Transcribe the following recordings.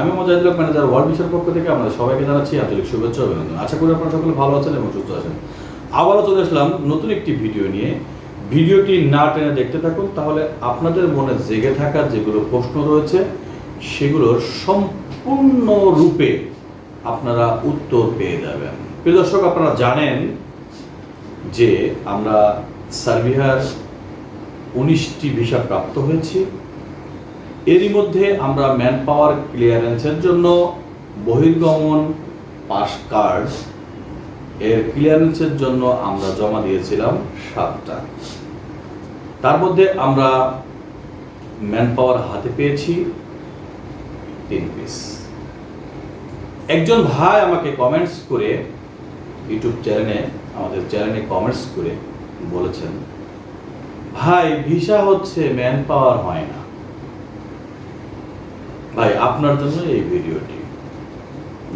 আমি পক্ষ থেকে আপনাদের সবাইকে আশা করি সকলে ভালো আছেন এবং সুস্থ আছেন। আবারও চলে আসলাম নতুন একটি ভিডিও নিয়ে। ভিডিওটি না টেনে দেখতে থাকুন, তাহলে আপনাদের মনে জেগে থাকা যেগুলো প্রশ্ন রয়েছে, সেগুলোর সম্পূর্ণ রূপে আপনারা উত্তর পেয়ে যাবেন। প্রিয় দর্শক, আপনারা জানেন যে আমরা সার্বিয়ার উনিশটি ভিসা প্রাপ্ত হয়েছি। এরই মধ্যে আমরা ম্যান পাওয়ার ক্লিয়ারেন্সের জন্য বহির্গমন পাস কার্ড এর ক্লিয়ারেন্সের জন্য আমরা জমা দিয়েছিলাম সাতটা। তার মধ্যে আমরা ম্যান পাওয়ার হাতে পেয়েছি তিন পিস একজন ভাই আমাকে কমেন্টস করে ইউটিউব চ্যানেলে, আমাদের চ্যানেলে কমেন্টস করে বলেছেন, ভাই, ভিসা হচ্ছে ম্যান পাওয়ার হয় না। ভাই, আপনার জন্য এই ভিডিওটি।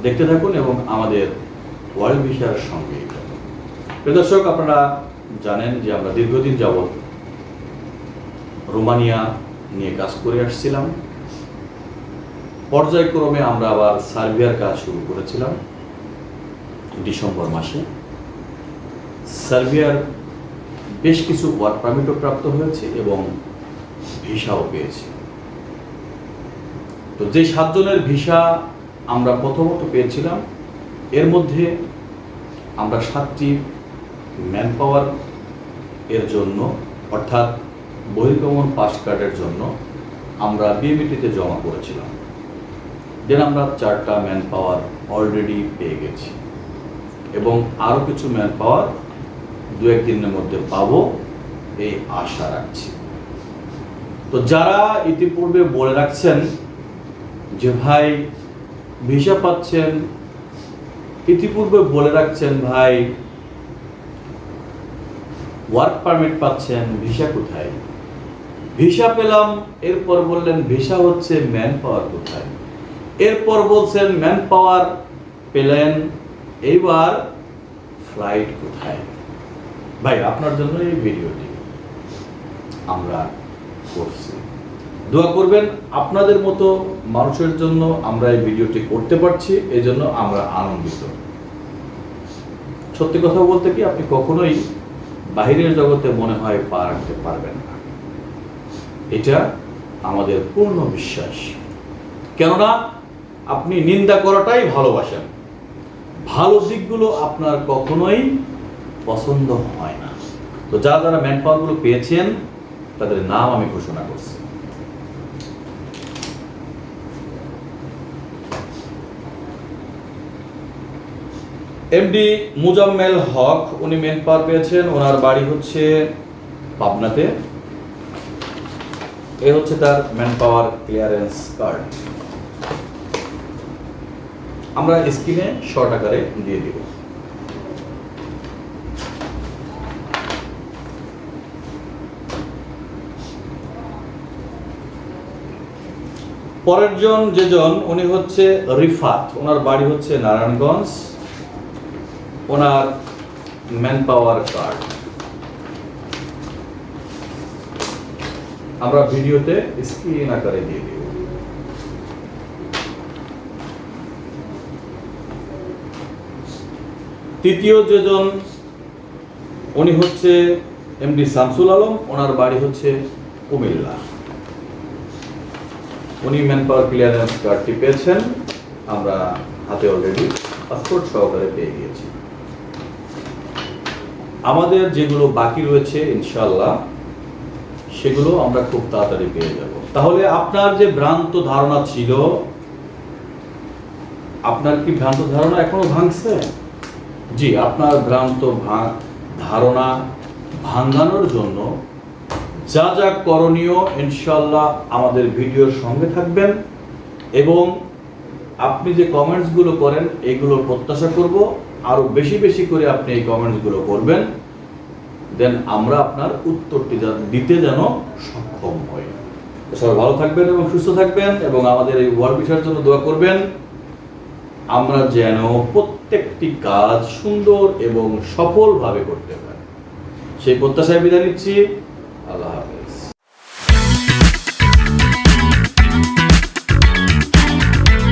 দেখতে থাকুন এবং আমাদের ওয়ার্ল্ড ভিসার সঙ্গে দর্শক, আপনারা জানেন যে আমরা দীর্ঘদিন যাবৎ রোমানিয়া নিয়ে কাজ করে আসছিলাম। পর্যায়ক্রমে আমরা আবার সার্বিয়ার কাজ শুরু করেছিলাম ডিসেম্বর মাসে। সার্বিয়ার বেশ কিছু ওয়ার্ক পারমিটও প্রাপ্ত হয়েছে এবং ভিসাও পেয়েছি। তো যে সাতজনের ভিসা আমরা প্রথমত পেয়েছিলাম, এর মধ্যে আমরা সাতটি ম্যান পাওয়ার এর জন্য, অর্থাৎ বহির্গমন পাস কার্ডের জন্য আমরা বিএমইটিতে জমা করেছিলাম। দেন আমরা চারটা ম্যান পাওয়ার অলরেডি পেয়ে গেছি। এবং আরও কিছু ম্যান পাওয়ার দু একদিনের মধ্যে পাবো এই আশা রাখছি। তো যারা ইতিপূর্বে বলে রাখছেন যে ভাই ভিসা পাচ্ছেন, ইতিপূর্বে বলে রাখছেন ভাই ওয়ার্ক পারমিট পাচ্ছেন, ভিসা কোথায়? ভিসা পেলাম, এরপর বললেন ভিসা হচ্ছে ম্যান পাওয়ার কোথায়? এরপর বলছেন ম্যান পাওয়ার পেলেন, এইবার ফ্লাইট কোথায়? ভাই, আপনার জন্য এই ভিডিওটি আমরা করছি। দোয়া করবেন, আপনাদের মতো মানুষের জন্য আমরা এই ভিডিওটি করতে পারছি, এই জন্য আমরা আনন্দিত। সত্যি কথা বলতে কি, আপনি কখনোই বাহিরের জগতে মনে হয় পা রাখতে পারবেন না। এটা আমাদের পূর্ণ বিশ্বাস। কেননা, আপনি নিন্দা করাটাই ভালোবাসেন। ভালো দিকগুলো আপনার কখনোই পছন্দ হয় না। তো যারা যারা ম্যান পাওয়ারগুলো পেয়েছেন, তাদের নাম আমি ঘোষণা করছি। এমডি মুজাম্মেল হক উনি মেন পাওয়ার পেয়েছেন। ওনার বাড়ি হচ্ছে পাবনাতে। এ হচ্ছে তার ম্যান পাওয়ার ক্লিয়ারেন্স কার্ড আমরা স্ক্রিনে শর্ট আকারে দিয়ে দিব। পরের জন যেজন, উনি হচ্ছে রিফাত। ওনার বাড়ি হচ্ছে নারায়ণগঞ্জ। ওনার ম্যান পাওয়ার কার্ড আমরা ভিডিওতে স্ক্রিন আকারে দিয়ে দিব। তৃতীয় যেজন, উনি হচ্ছে এমডি শামসুল আলম, ওনার বাড়ি হচ্ছে কুমিল্লা। উনি ম্যান পাওয়ার ক্লিয়ারেন্স কার্ডটি পেয়েছেন, আমরা হাতে অলরেডি পাসপোর্ট সহকারে পেয়ে গিয়েছি। আমাদের যেগুলো বাকি রয়েছে ইনশাল্লাহ সেগুলো আমরা খুব তাড়াতাড়ি পেয়ে যাব। তাহলে আপনার যে ভ্রান্ত ধারণা ছিল, আপনার কি ভ্রান্ত ধারণা এখনও ভাঙছে? জি, আপনার ভ্রান্ত ধারণা ভাঙানোর জন্য যা যা করণীয় ইনশাল্লাহ আমাদের ভিডিওর সঙ্গে থাকবেন এবং আপনি যে কমেন্টসগুলো করেন এগুলো প্রত্যাশা করব। আরও বেশি বেশি করে আপনি এই কমেন্টসগুলো করবেন। দেন আমরা আপনার উত্তরটি দিতে যেন সক্ষম হই। সবাই ভালো থাকবেন এবং সুস্থ থাকবেন এবং আমাদের এই ওয়ার্ল্ড বিষয়ের জন্য দোয়া করবেন। আমরা যেন প্রত্যেকটি কাজ সুন্দর এবং সফলভাবে করতে পারি। সেই প্রত্যাশায় বিদায় নিচ্ছি। আল্লাহ হাফেজ।